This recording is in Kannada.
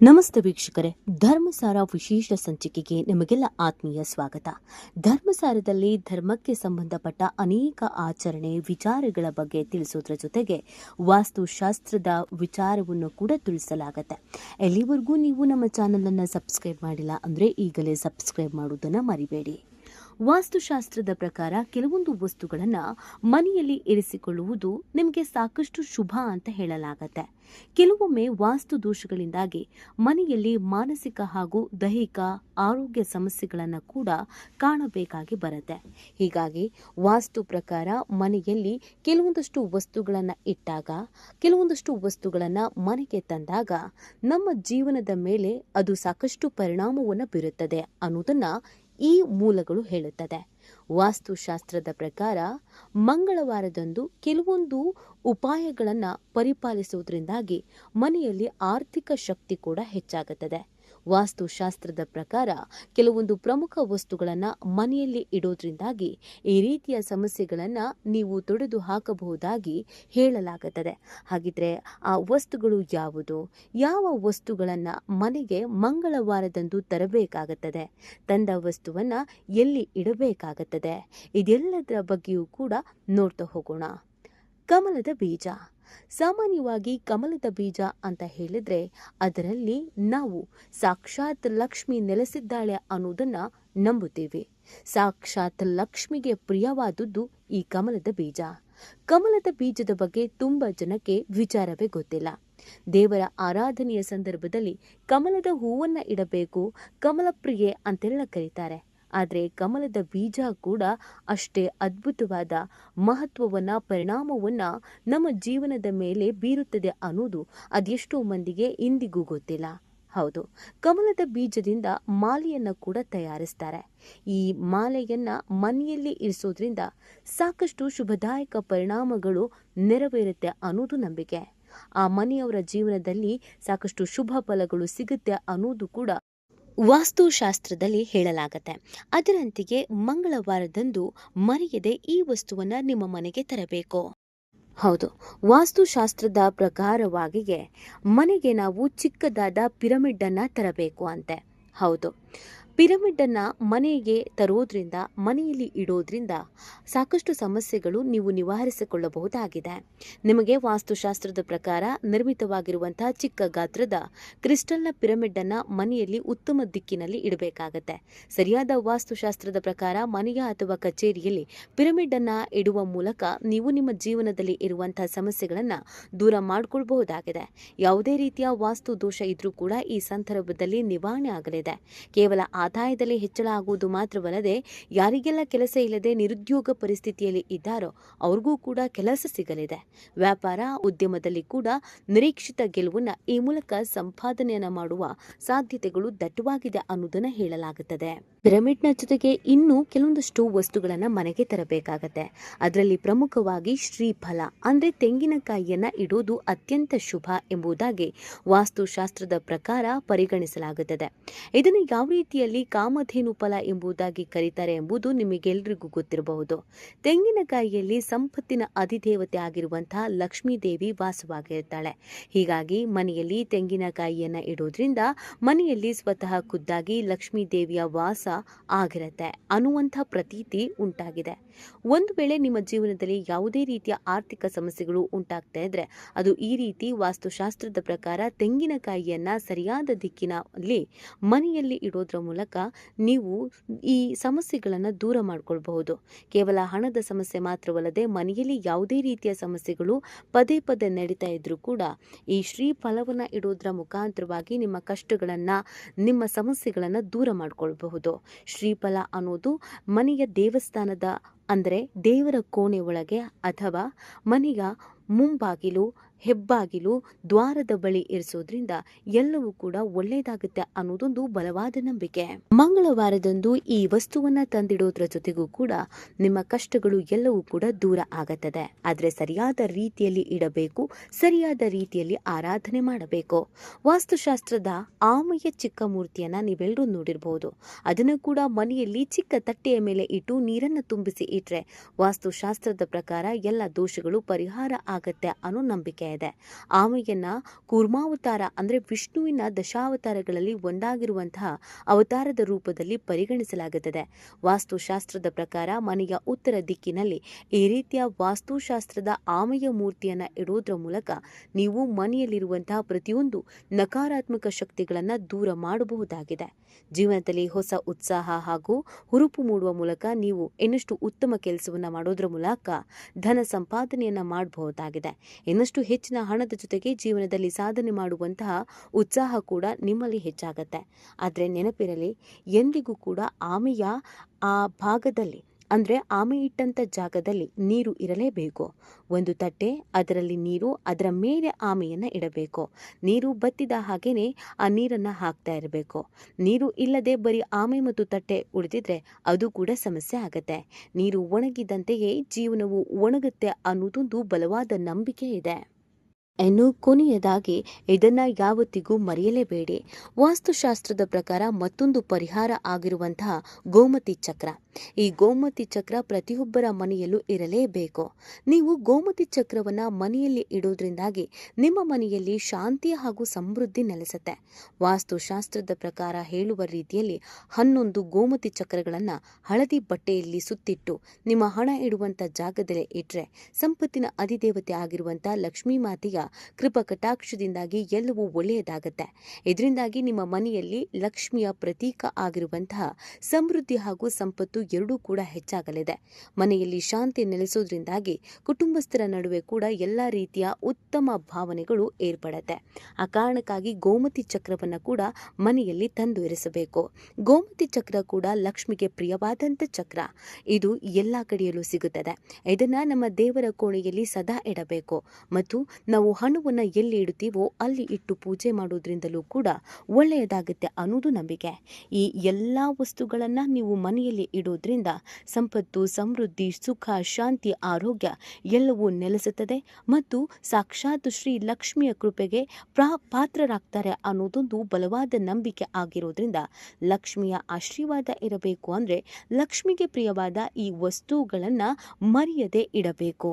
ನಮಸ್ತೆ ವೀಕ್ಷಕರೇ. ಧರ್ಮಸಾರ ವಿಶೇಷ ಸಂಚಿಕೆಗೆ ನಿಮಗೆಲ್ಲ ಆತ್ಮೀಯ ಸ್ವಾಗತ. ಧರ್ಮಸಾರದಲ್ಲಿ ಧರ್ಮಕ್ಕೆ ಸಂಬಂಧಪಟ್ಟ ಅನೇಕ ಆಚರಣೆ, ವಿಚಾರಗಳ ಬಗ್ಗೆ ತಿಳಿಸೋದ್ರ ಜೊತೆಗೆ ವಾಸ್ತುಶಾಸ್ತ್ರದ ವಿಚಾರವನ್ನು ಕೂಡ ತಿಳಿಸಲಾಗುತ್ತೆ. ಎಲ್ಲಿವರೆಗೂ ನೀವು ನಮ್ಮ ಚಾನಲನ್ನು ಸಬ್ಸ್ಕ್ರೈಬ್ ಮಾಡಿಲ್ಲ ಅಂದ್ರೆ ಈಗಲೇ ಸಬ್ಸ್ಕ್ರೈಬ್ ಮಾಡುವುದನ್ನ ಮರಿಬೇಡಿ. ವಾಸ್ತುಶಾಸ್ತ್ರದ ಪ್ರಕಾರ ಕೆಲವೊಂದು ವಸ್ತುಗಳನ್ನು ಮನೆಯಲ್ಲಿ ಇರಿಸಿಕೊಳ್ಳುವುದು ನಿಮಗೆ ಸಾಕಷ್ಟು ಶುಭ ಅಂತ ಹೇಳಲಾಗತ್ತೆ. ಕೆಲವೊಮ್ಮೆ ವಾಸ್ತು ದೋಷಗಳಿಂದಾಗಿ ಮನೆಯಲ್ಲಿ ಮಾನಸಿಕ ಹಾಗೂ ದೈಹಿಕ ಆರೋಗ್ಯ ಸಮಸ್ಯೆಗಳನ್ನು ಕೂಡ ಕಾಣಬೇಕಾಗಿ ಬರುತ್ತೆ. ಹೀಗಾಗಿ ವಾಸ್ತು ಪ್ರಕಾರ ಮನೆಯಲ್ಲಿ ಕೆಲವೊಂದಷ್ಟು ವಸ್ತುಗಳನ್ನು ಇಟ್ಟಾಗ, ಕೆಲವೊಂದಷ್ಟು ವಸ್ತುಗಳನ್ನು ಮನೆಗೆ ತಂದಾಗ ನಮ್ಮ ಜೀವನದ ಮೇಲೆ ಅದು ಸಾಕಷ್ಟು ಪರಿಣಾಮವನ್ನು ಬೀರುತ್ತದೆ ಅನ್ನೋದನ್ನ ಈ ಮೂಲಗಳು ಹೇಳುತ್ತದೆ. ವಾಸ್ತುಶಾಸ್ತ್ರದ ಪ್ರಕಾರ ಮಂಗಳವಾರದಂದು ಕೆಲವೊಂದು ಉಪಾಯಗಳನ್ನು ಪರಿಪಾಲಿಸುವುದರಿಂದಾಗಿ ಮನೆಯಲ್ಲಿ ಆರ್ಥಿಕ ಶಕ್ತಿ ಕೂಡ ಹೆಚ್ಚಾಗುತ್ತದೆ. ವಾಸ್ತುಶಾಸ್ತ್ರದ ಪ್ರಕಾರ ಕೆಲವೊಂದು ಪ್ರಮುಖ ವಸ್ತುಗಳನ್ನು ಮನೆಯಲ್ಲಿ ಇಡೋದ್ರಿಂದಾಗಿ ಈ ರೀತಿಯ ಸಮಸ್ಯೆಗಳನ್ನು ನೀವು ತೊಡೆದು ಹಾಕಬಹುದಾಗಿ ಹೇಳಲಾಗುತ್ತದೆ. ಹಾಗಿದ್ರೆ ಆ ವಸ್ತುಗಳು ಯಾವುದು? ಯಾವ ವಸ್ತುಗಳನ್ನು ಮನೆಗೆ ಮಂಗಳವಾರದಂದು ತರಬೇಕಾಗುತ್ತದೆ? ತಂದ ವಸ್ತುವನ್ನು ಎಲ್ಲಿ ಇಡಬೇಕಾಗುತ್ತದೆ? ಇದೆಲ್ಲದರ ಬಗ್ಗೆಯೂ ಕೂಡ ನೋಡ್ತಾ ಹೋಗೋಣ. ಕಮಲದ ಬೀಜ. ಸಾಮಾನ್ಯವಾಗಿ ಕಮಲದ ಬೀಜ ಅಂತ ಹೇಳಿದ್ರೆ ಅದರಲ್ಲಿ ನಾವು ಸಾಕ್ಷಾತ್ ಲಕ್ಷ್ಮಿ ನೆಲೆಸಿದ್ದಾಳೆ ಅನ್ನೋದನ್ನ ನಂಬುತ್ತೇವೆ. ಸಾಕ್ಷಾತ್ ಲಕ್ಷ್ಮಿಗೆ ಪ್ರಿಯವಾದದ್ದು ಈ ಕಮಲದ ಬೀಜ. ಕಮಲದ ಬೀಜದ ಬಗ್ಗೆ ತುಂಬಾ ಜನಕ್ಕೆ ವಿಚಾರವೇ ಗೊತ್ತಿಲ್ಲ. ದೇವರ ಆರಾಧನೆಯ ಸಂದರ್ಭದಲ್ಲಿ ಕಮಲದ ಹೂವನ್ನ ಇಡಬೇಕು, ಕಮಲಪ್ರಿಯೆ ಅಂತೆಲ್ಲ ಕರೀತಾರೆ. ಆದರೆ ಕಮಲದ ಬೀಜ ಕೂಡ ಅಷ್ಟೇ ಅದ್ಭುತವಾದ ಮಹತ್ವವನ್ನು, ಪರಿಣಾಮವನ್ನು ನಮ್ಮ ಜೀವನದ ಮೇಲೆ ಬೀರುತ್ತದೆ ಅನ್ನೋದು ಅದೆಷ್ಟೋ ಮಂದಿಗೆ ಇಂದಿಗೂ ಗೊತ್ತಿಲ್ಲ. ಹೌದು, ಕಮಲದ ಬೀಜದಿಂದ ಮಾಲೆಯನ್ನು ಕೂಡ ತಯಾರಿಸ್ತಾರೆ. ಈ ಮಾಲೆಯನ್ನು ಮನೆಯಲ್ಲಿ ಇರಿಸೋದ್ರಿಂದ ಸಾಕಷ್ಟು ಶುಭದಾಯಕ ಪರಿಣಾಮಗಳು ನೆರವೇರುತ್ತೆ ಅನ್ನೋದು ನಂಬಿಕೆ. ಆ ಮನೆಯವರ ಜೀವನದಲ್ಲಿ ಸಾಕಷ್ಟು ಶುಭ ಫಲಗಳು ಸಿಗುತ್ತೆ ಅನ್ನೋದು ಕೂಡ ವಾಸ್ತುಶಾಸ್ತ್ರದಲ್ಲಿ ಹೇಳಲಾಗತ್ತೆ. ಅದರಂತೆಯೇ ಮಂಗಳವಾರದಂದು ಮರೆಯದೆ ಈ ವಸ್ತುವನ್ನ ನಿಮ್ಮ ಮನೆಗೆ ತರಬೇಕು. ಹೌದು, ವಾಸ್ತುಶಾಸ್ತ್ರದ ಪ್ರಕಾರವಾಗಿಯೇ ಮನೆಗೆ ನಾವು ಚಿಕ್ಕದಾದ ಪಿರಮಿಡ್ ಅನ್ನ ತರಬೇಕು ಅಂತೆ. ಹೌದು ಪಿರಮಿಡ್ ಅನ್ನ ಮನೆಗೆ ತರೋದ್ರಿಂದ, ಮನೆಯಲ್ಲಿ ಇಡೋದ್ರಿಂದ ಸಾಕಷ್ಟು ಸಮಸ್ಯೆಗಳು ನೀವು ನಿವಾರಿಸಿಕೊಳ್ಳಬಹುದಾಗಿದೆ. ನಿಮಗೆ ವಾಸ್ತುಶಾಸ್ತ್ರದ ಪ್ರಕಾರ ನಿರ್ಮಿತವಾಗಿರುವಂತಹ ಚಿಕ್ಕ ಗಾತ್ರದ ಕ್ರಿಸ್ಟಲ್ನ ಪಿರಮಿಡನ್ನು ಮನೆಯಲ್ಲಿ ಉತ್ತಮ ದಿಕ್ಕಿನಲ್ಲಿ ಇಡಬೇಕಾಗತ್ತೆ. ಸರಿಯಾದ ವಾಸ್ತುಶಾಸ್ತ್ರದ ಪ್ರಕಾರ ಮನೆಯ ಅಥವಾ ಕಚೇರಿಯಲ್ಲಿ ಪಿರಮಿಡನ್ನು ಇಡುವ ಮೂಲಕ ನೀವು ನಿಮ್ಮ ಜೀವನದಲ್ಲಿ ಇರುವಂತಹ ಸಮಸ್ಯೆಗಳನ್ನು ದೂರ ಮಾಡಿಕೊಳ್ಬಹುದಾಗಿದೆ. ಯಾವುದೇ ರೀತಿಯ ವಾಸ್ತು ದೋಷ ಇದ್ರೂ ಕೂಡ ಈ ಸಂದರ್ಭದಲ್ಲಿ ನಿವಾರಣೆ ಆಗಲಿದೆ. ಕೇವಲ ಆದಾಯದಲ್ಲಿ ಹೆಚ್ಚಳ ಆಗುವುದು ಮಾತ್ರವಲ್ಲದೆ ಯಾರಿಗೆಲ್ಲ ಕೆಲಸ ಇಲ್ಲದೆ ನಿರುದ್ಯೋಗ ಪರಿಸ್ಥಿತಿಯಲ್ಲಿ ಇದ್ದಾರೋ ಅವ್ರಿಗೂ ಕೂಡ ಕೆಲಸ ಸಿಗಲಿದೆ. ವ್ಯಾಪಾರ ಉದ್ಯಮದಲ್ಲಿ ಕೂಡ ನಿರೀಕ್ಷಿತ ಗೆಲುವನ್ನು ಈ ಮೂಲಕ ಸಂಪಾದನೆಯನ್ನು ಮಾಡುವ ಸಾಧ್ಯತೆಗಳು ದಟ್ಟವಾಗಿದೆ ಅನ್ನೋದನ್ನು ಹೇಳಲಾಗುತ್ತದೆ. ಪಿರಮಿಡ್ನ ಜೊತೆಗೆ ಇನ್ನೂ ಕೆಲವೊಂದಷ್ಟು ವಸ್ತುಗಳನ್ನು ಮನೆಗೆ ತರಬೇಕಾಗತ್ತೆ. ಅದರಲ್ಲಿ ಪ್ರಮುಖವಾಗಿ ಶ್ರೀಫಲ, ಅಂದ್ರೆ ತೆಂಗಿನಕಾಯಿಯನ್ನ ಇಡೋದು ಅತ್ಯಂತ ಶುಭ ಎಂಬುದಾಗಿ ವಾಸ್ತುಶಾಸ್ತ್ರದ ಪ್ರಕಾರ ಪರಿಗಣಿಸಲಾಗುತ್ತದೆ. ಇದನ್ನು ಯಾವ ರೀತಿಯಲ್ಲಿ ಕಾಮಧೇನು ಫಲ ಎಂಬುದಾಗಿ ಕರೀತಾರೆ ಎಂಬುದು ನಿಮಗೆಲ್ಲರಿಗೂ ಗೊತ್ತಿರಬಹುದು. ತೆಂಗಿನಕಾಯಿಯಲ್ಲಿ ಸಂಪತ್ತಿನ ಅಧಿದೇವತೆ ಆಗಿರುವಂತಹ ಲಕ್ಷ್ಮೀ ದೇವಿ ವಾಸವಾಗಿರ್ತಾಳೆ ಹೀಗಾಗಿ ಮನೆಯಲ್ಲಿ ತೆಂಗಿನಕಾಯಿಯನ್ನು ಇಡೋದ್ರಿಂದ ಮನೆಯಲ್ಲಿ ಸ್ವತಃ ಖುದ್ದಾಗಿ ಲಕ್ಷ್ಮೀ ದೇವಿಯ ವಾಸ ಆಗಿರುತ್ತೆ, ಅನ್ನುವಂಥ ಪ್ರತೀತಿ ಉಂಟಾಗಿದೆ. ಒಂದು ವೇಳೆ ನಿಮ್ಮ ಜೀವನದಲ್ಲಿ ಯಾವುದೇ ರೀತಿಯ ಆರ್ಥಿಕ ಸಮಸ್ಯೆಗಳು ಉಂಟಾಗ್ತಾ ಇದ್ರೆ ಅದು ಈ ರೀತಿ ವಾಸ್ತುಶಾಸ್ತ್ರದ ಪ್ರಕಾರ ತೆಂಗಿನಕಾಯಿಯನ್ನ ಸರಿಯಾದ ದಿಕ್ಕಿನಲ್ಲಿ ಮನೆಯಲ್ಲಿ ಇಡೋದ್ರ ಮೂಲಕ ನೀವು ಈ ಸಮಸ್ಯೆಗಳನ್ನು ದೂರ ಮಾಡಿಕೊಳ್ಬಹುದು. ಕೇವಲ ಹಣದ ಸಮಸ್ಯೆ ಮಾತ್ರವಲ್ಲದೆ ಮನೆಯಲ್ಲಿ ಯಾವುದೇ ರೀತಿಯ ಸಮಸ್ಯೆಗಳು ಪದೇ ಪದೇ ನಡೀತಾ ಇದ್ರೂ ಕೂಡ ಈ ಶ್ರೀ ಫಲವನ್ನು ಇಡೋದ್ರ ಮುಖಾಂತರವಾಗಿ ನಿಮ್ಮ ಕಷ್ಟಗಳನ್ನು, ನಿಮ್ಮ ಸಮಸ್ಯೆಗಳನ್ನು ದೂರ ಮಾಡಿಕೊಳ್ಬಹುದು. ಶ್ರೀಫಲ ಅನ್ನೋದು ಮನೆಯ ದೇವಸ್ಥಾನದ ಅಂದರೆ ದೇವರ ಕೋಣೆ ಒಳಗೆ ಅಥವಾ ಮನೆಯ ಮುಂಬಾಗಿಲು ಹೆಬ್ಬಾಗಿಲು ದ್ವಾರದ ಬಳಿ ಇರಿಸೋದ್ರಿಂದ ಎಲ್ಲವೂ ಕೂಡ ಒಳ್ಳೆಯದಾಗುತ್ತೆ ಅನ್ನೋದೊಂದು ಬಲವಾದ ನಂಬಿಕೆ. ಮಂಗಳವಾರದಂದು ಈ ವಸ್ತುವನ್ನ ತಂದಿಡೋದ್ರ ಜೊತೆಗೂ ಕೂಡ ನಿಮ್ಮ ಕಷ್ಟಗಳು ಎಲ್ಲವೂ ಕೂಡ ದೂರ ಆಗುತ್ತದೆ. ಆದರೆ ಸರಿಯಾದ ರೀತಿಯಲ್ಲಿ ಇಡಬೇಕು, ಸರಿಯಾದ ರೀತಿಯಲ್ಲಿ ಆರಾಧನೆ ಮಾಡಬೇಕು. ವಾಸ್ತುಶಾಸ್ತ್ರದ ಆಮೆಯ ಚಿಕ್ಕ ಮೂರ್ತಿಯನ್ನ ನೀವೆಲ್ಲರೂ ನೋಡಿರಬಹುದು ಅದನ್ನು ಕೂಡ ಮನೆಯಲ್ಲಿ ಚಿಕ್ಕ ತಟ್ಟೆಯ ಮೇಲೆ ಇಟ್ಟು ನೀರನ್ನು ತುಂಬಿಸಿ ಇಟ್ರೆ ವಾಸ್ತುಶಾಸ್ತ್ರದ ಪ್ರಕಾರ ಎಲ್ಲ ದೋಷಗಳು ಪರಿಹಾರ ಆಗತ್ತೆ ಅನ್ನೋ ನಂಬಿಕೆ. ನಂಬಿಕೆ ಇದೆ ಆಮೆಯನ್ನ ಕೂರ್ಮಾವತಾರ ಅಂದ್ರೆ ವಿಷ್ಣುವಿನ ದಶಾವತಾರಗಳಲ್ಲಿ ಒಂದಾಗಿರುವಂತಹ ಅವತಾರದ ರೂಪದಲ್ಲಿ ಪರಿಗಣಿಸಲಾಗುತ್ತದೆ. ವಾಸ್ತುಶಾಸ್ತ್ರದ ಪ್ರಕಾರ ಮನೆಯ ಉತ್ತರ ದಿಕ್ಕಿನಲ್ಲಿ ಈ ರೀತಿಯ ವಾಸ್ತುಶಾಸ್ತ್ರದ ಆಮೆಯ ಮೂರ್ತಿಯನ್ನ ಇಡೋದ್ರ ಮೂಲಕ ನೀವು ಮನೆಯಲ್ಲಿರುವಂತಹ ಪ್ರತಿಯೊಂದು ನಕಾರಾತ್ಮಕ ಶಕ್ತಿಗಳನ್ನ ದೂರ ಮಾಡಬಹುದಾಗಿದೆ. ಜೀವನದಲ್ಲಿ ಹೊಸ ಉತ್ಸಾಹ ಹಾಗೂ ಹುರುಪು ಮೂಡುವ ಮೂಲಕ ನೀವು ಇನ್ನಷ್ಟು ಉತ್ತಮ ಕೆಲಸವನ್ನ ಮಾಡೋದ್ರ ಮೂಲಕ ಧನ ಸಂಪಾದನೆಯನ್ನ ಮಾಡಬಹುದಾಗಿದೆ. ಇನ್ನಷ್ಟು ಹೆಚ್ಚಿನ ಹಣದ ಜೊತೆಗೆ ಜೀವನದಲ್ಲಿ ಸಾಧನೆ ಮಾಡುವಂತಹ ಉತ್ಸಾಹ ಕೂಡ ನಿಮ್ಮಲ್ಲಿ ಹೆಚ್ಚಾಗತ್ತೆ. ಆದರೆ ನೆನಪಿರಲಿ, ಎಂದಿಗೂ ಕೂಡ ಆಮೆಯ ಆ ಭಾಗದಲ್ಲಿ, ಅಂದರೆ ಆಮೆ ಇಟ್ಟಂಥ ಜಾಗದಲ್ಲಿ ನೀರು ಇರಲೇಬೇಕು. ಒಂದು ತಟ್ಟೆ, ಅದರಲ್ಲಿ ನೀರು, ಅದರ ಮೇಲೆ ಆಮೆಯನ್ನು ಇಡಬೇಕು. ನೀರು ಬತ್ತಿದ ಹಾಗೇನೆ ಆ ನೀರನ್ನು ಹಾಕ್ತಾ ಇರಬೇಕು. ನೀರು ಇಲ್ಲದೆ ಬರೀ ಆಮೆ ಮತ್ತು ತಟ್ಟೆ ಉಳಿದಿದ್ರೆ ಅದು ಕೂಡ ಸಮಸ್ಯೆ ಆಗುತ್ತೆ. ನೀರು ಒಣಗಿದಂತೆಯೇ ಜೀವನವು ಒಣಗುತ್ತೆ ಅನ್ನೋದೊಂದು ಬಲವಾದ ನಂಬಿಕೆ ಇದೆ. ಇನ್ನು ಕೊನೆಯದಾಗಿ ಇದನ್ನ ಯಾವತ್ತಿಗೂ ಮರೆಯಲೇಬೇಡಿ. ವಾಸ್ತುಶಾಸ್ತ್ರದ ಪ್ರಕಾರ ಮತ್ತೊಂದು ಪರಿಹಾರ ಆಗಿರುವಂತಹ ಗೋಮತಿ ಚಕ್ರ. ಈ ಗೋಮತಿ ಚಕ್ರ ಪ್ರತಿಯೊಬ್ಬರ ಮನೆಯಲ್ಲೂ ಇರಲೇಬೇಕು. ನೀವು ಗೋಮತಿ ಚಕ್ರವನ್ನ ಮನೆಯಲ್ಲಿ ಇಡೋದ್ರಿಂದಾಗಿ ನಿಮ್ಮ ಮನೆಯಲ್ಲಿ ಶಾಂತಿ ಹಾಗೂ ಸಮೃದ್ಧಿ ನೆಲೆಸುತ್ತೆ. ವಾಸ್ತುಶಾಸ್ತ್ರದ ಪ್ರಕಾರ ಹೇಳುವ ರೀತಿಯಲ್ಲಿ ಹನ್ನೊಂದು ಗೋಮತಿ ಚಕ್ರಗಳನ್ನು ಹಳದಿ ಬಟ್ಟೆಯಲ್ಲಿ ಸುತ್ತಿಟ್ಟು ನಿಮ್ಮ ಹಣ ಇಡುವಂತ ಜಾಗದಲ್ಲಿ ಇಟ್ರೆ ಸಂಪತ್ತಿನ ಅಧಿದೇವತೆ ಆಗಿರುವಂತ ಲಕ್ಷ್ಮೀ ಮಾತೆಯ ಕೃಪಕಟಾಕ್ಷದಿಂದಾಗಿ ಎಲ್ಲವೂ ಒಳ್ಳೆಯದಾಗುತ್ತೆ. ಇದರಿಂದಾಗಿ ನಿಮ್ಮ ಮನೆಯಲ್ಲಿ ಲಕ್ಷ್ಮಿಯ ಪ್ರತೀಕ ಆಗಿರುವಂತಹ ಸಮೃದ್ಧಿ ಹಾಗೂ ಸಂಪತ್ತು ಎರಡೂ ಕೂಡ ಹೆಚ್ಚಾಗಲಿದೆ. ಮನೆಯಲ್ಲಿ ಶಾಂತಿ ನೆಲೆಸೋದ್ರಿಂದಾಗಿ ಕುಟುಂಬಸ್ಥರ ನಡುವೆ ಕೂಡ ಎಲ್ಲ ರೀತಿಯ ಉತ್ತಮ ಭಾವನೆಗಳು ಏರ್ಪಡತ್ತೆ. ಆ ಕಾರಣಕ್ಕಾಗಿ ಗೋಮತಿ ಚಕ್ರವನ್ನು ಕೂಡ ಮನೆಯಲ್ಲಿ ತಂದು ಇರಿಸಬೇಕು. ಗೋಮತಿ ಚಕ್ರ ಕೂಡ ಲಕ್ಷ್ಮಿಗೆ ಪ್ರಿಯವಾದಂಥ ಚಕ್ರ. ಇದು ಎಲ್ಲ ಕಡೆಯಲ್ಲೂ ಸಿಗುತ್ತದೆ. ಇದನ್ನು ನಮ್ಮ ದೇವರ ಕೋಣೆಯಲ್ಲಿ ಸದಾ ಇಡಬೇಕು. ಮತ್ತು ನಾವು ಹಣವನ್ನು ಎಲ್ಲಿ ಇಡುತ್ತೀವೋ ಅಲ್ಲಿ ಇಟ್ಟು ಪೂಜೆ ಮಾಡೋದ್ರಿಂದಲೂ ಕೂಡ ಒಳ್ಳೆಯದಾಗುತ್ತೆ ಅನ್ನೋದು ನಂಬಿಕೆ. ಈ ಎಲ್ಲ ವಸ್ತುಗಳನ್ನು ನೀವು ಮನೆಯಲ್ಲಿ ಇಡೋದ್ರಿಂದ ಸಂಪತ್ತು, ಸಮೃದ್ಧಿ, ಸುಖ, ಶಾಂತಿ, ಆರೋಗ್ಯ ಎಲ್ಲವೂ ನೆಲೆಸುತ್ತದೆ ಮತ್ತು ಸಾಕ್ಷಾತ್ ಶ್ರೀ ಲಕ್ಷ್ಮಿಯ ಕೃಪೆಗೆ ಪ್ರಾ, ಪಾತ್ರರಾಗ್ತಾರೆ ಅನ್ನೋದೊಂದು ಬಲವಾದ ನಂಬಿಕೆ ಆಗಿರೋದ್ರಿಂದ ಲಕ್ಷ್ಮಿಯ ಆಶೀರ್ವಾದ ಇರಬೇಕು ಅಂದರೆ ಲಕ್ಷ್ಮಿಗೆ ಪ್ರಿಯವಾದ ಈ ವಸ್ತುಗಳನ್ನು ಮರೆಯದೆ ಇಡಬೇಕು.